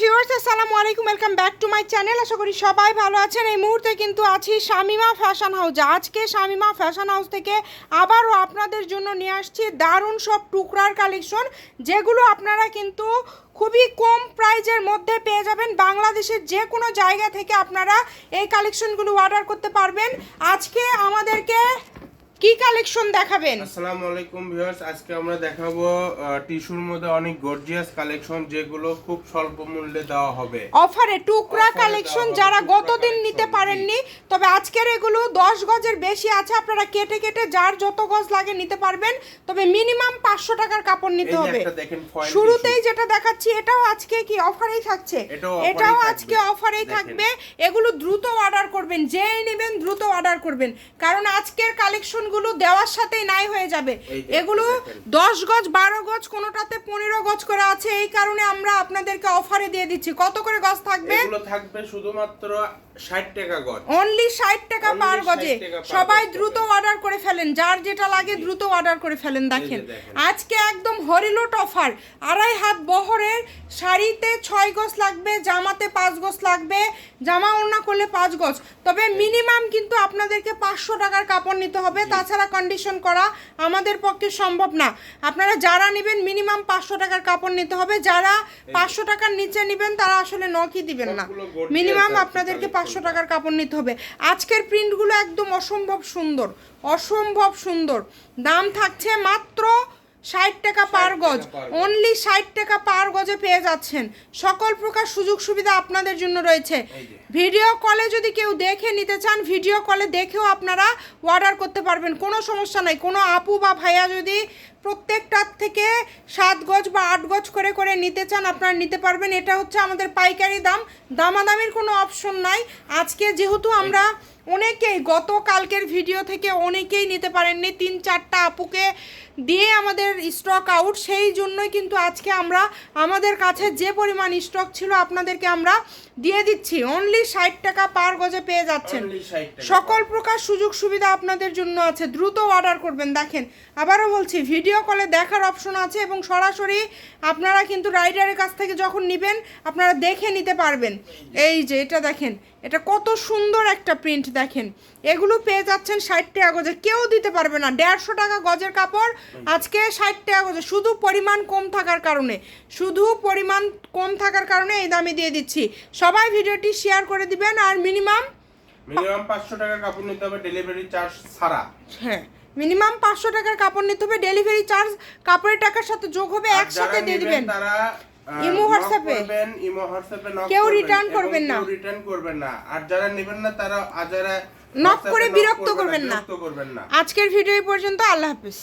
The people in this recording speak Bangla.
ভিউয়ার্স আসসালামু আলাইকুম welcome back to my channel আশা করি সবাই ভালো আছেন। এই মুহূর্তে কিন্তু আছি শামিমা ফ্যাশন হাউস আজকে শামিমা ফ্যাশন হাউস থেকে আবারও আপনাদের জন্য নিয়ে আসছি দারুণ সব টুকরার কালেকশন যেগুলো আপনারা কিন্তু খুবই কম প্রাইজের মধ্যে পেয়ে যাবেন। বাংলাদেশের যে কোনো জায়গা থেকে আপনারা এই কালেকশনগুলো অর্ডার করতে পারবেন। আজকে আমাদেরকে কি কালেকশন দেখাবেন? আসসালামু আলাইকুম ভিউয়ার্স আজকে আমরা দেখাবো টিস্যুর মধ্যে অনেক গর্জিয়াস কালেকশন যেগুলো খুব স্বল্প মূল্যে দেওয়া হবে। অফারে টুকরা কালেকশন যারা গতদিন নিতে পারেননি তবে আজকের এগুলো দশ গজের বেশি আছে আপনারা কেটে কেটে যার যত গজ লাগে নিতে পারবেন তবে মিনিমাম পাঁচশো টাকার কাপড় নিতে হবে। শুরুতেই যেটা দেখাচ্ছি এটাও আজকে কি অফারেই থাকছে? এটাও। আজকে অফারেই থাকবে। এগুলো দ্রুত অর্ডার করবেন যেই নেবেন দ্রুত অর্ডার করবেন। কারণ আজকের কালেকশনগুলো দেওয়ার সাথেই নাই হয়ে যাবে। এগুলো দশ গজ বারো গজ কোনোটাতে পনেরো গজ করে আছে। এই কারণে আমরা আপনাদেরকে অফারে দিয়ে দিচ্ছি। কত করে গজ থাকবে? এগুলো থাকবে শুধুমাত্র 60 টাকা গজ। অনলি ষাট টাকা Only পার 60 গজে। সবাই দ্রুত অর্ডার করে ফেলেন। যার যেটা লাগে দ্রুত অর্ডার করে ফেলেন দেখেন। আজকে একদম হরিলোট অফার আড়াই হাত বহরের শাড়িতে ছয় গজ লাগবে জামাতে পাঁচ গজ লাগবে জামা ওড়না করলে পাঁচ গজ। তবে মিনিমাম কিন্তু আপনাদেরকে পাঁচশো টাকার কাপড় নিতে হবে। তাছাড়া কন্ডিশন করা আমাদের পক্ষে সম্ভব না। আপনারা যারা নেবেন মিনিমাম পাঁচশো টাকার কাপড় নিতে হবে। যারা পাঁচশো টাকার নিচে নেবেন তারা আসলে নখই দিবেন না। মিনিমাম আপনাদেরকে পাঁচশো টাকার কাপড় নিতে হবে। আজকের প্রিন্টগুলো একদম অসম্ভব সুন্দর। অসম্ভব সুন্দর। দাম থাকছে মাত্র ষাট টাকা পার গজ। অনলি ষাট টাকা পার গজে পেয়ে যাচ্ছেন। সকল প্রকার সুযোগ সুবিধা আপনাদের জন্য রয়েছে। ভিডিও কলে যদি কেউ দেখে নিতে চান ভিডিও কলে দেখেও আপনারা অর্ডার করতে পারবেন। কোনো সমস্যা নাই। কোনো আপু বা ভাইয়া যদি প্রত্যেকটার থেকে সাত গজ বা আট গজ করে করে নিতে চান আপনারা নিতে পারবেন। এটা হচ্ছে আমাদের পাইকারি দাম। দামাদামির কোনো অপশন নাই। আজকে যেহেতু আমরা অনেকেই গত কালকের ভিডিও থেকে অনেকেই নিতে পারেননি তিন চারটা আপুকে দিয়ে আমাদের স্টক আউট সেই জন্যই কিন্তু আজকে আমরা আমাদের কাছে যে পরিমাণ স্টক ছিল আপনাদেরকে আমরা দিয়ে দিচ্ছি। অনলি ষাট টাকা পার গজে পেয়ে যাচ্ছেন। Only 60 টাকা। সকল প্রকার সুযোগ সুবিধা আপনাদের জন্য আছে। দ্রুত অর্ডার করবেন। দেখেন আবারও বলছি ভিডিও কলে দেখার অপশন আছে এবং সরাসরি আপনারা কিন্তু রাইডারের কাছ থেকে যখন নেবেন আপনারা দেখে নিতে পারবেন। এই যে এটা দেখেন এটা কত সুন্দর একটা প্রিন্ট দেখেন। এগুলো পেয়ে যাচ্ছেন ষাট টাকা গজে। কেউ দিতে পারবে না। দেড়শো টাকা গজের কাপড় আজকে ষাট টাকা গজে। শুধু পরিমাণ কম থাকার কারণে শুধু পরিমাণ কম থাকার কারণে এই দামে দিয়ে দিচ্ছি। সবাই ভিডিওটি শেয়ার করে দিবেন আর মিনিমাম মিনিমাম 500 টাকা কাপড় নিতে হবে ডেলিভারি চার্জ ছাড়া। হ্যাঁ। মিনিমাম পাঁচশো টাকার কাপড় নিতে হবে ডেলিভারি চার্জ কাপড়ের টাকার সাথে যোগ হবে একসাথে দিয়ে দিবেন ইমো হোয়াটসঅ্যাপে? ইমো হোয়াটসঅ্যাপে কেউ রিটার্ন করবেন না। রিটার্ন করবেন না আর যারা নেবেন না তারা আর যারা নক করে বিরক্ত করবেন না। করবেন না আজকের ভিডিও পর্যন্ত আল্লাহ হাফিজ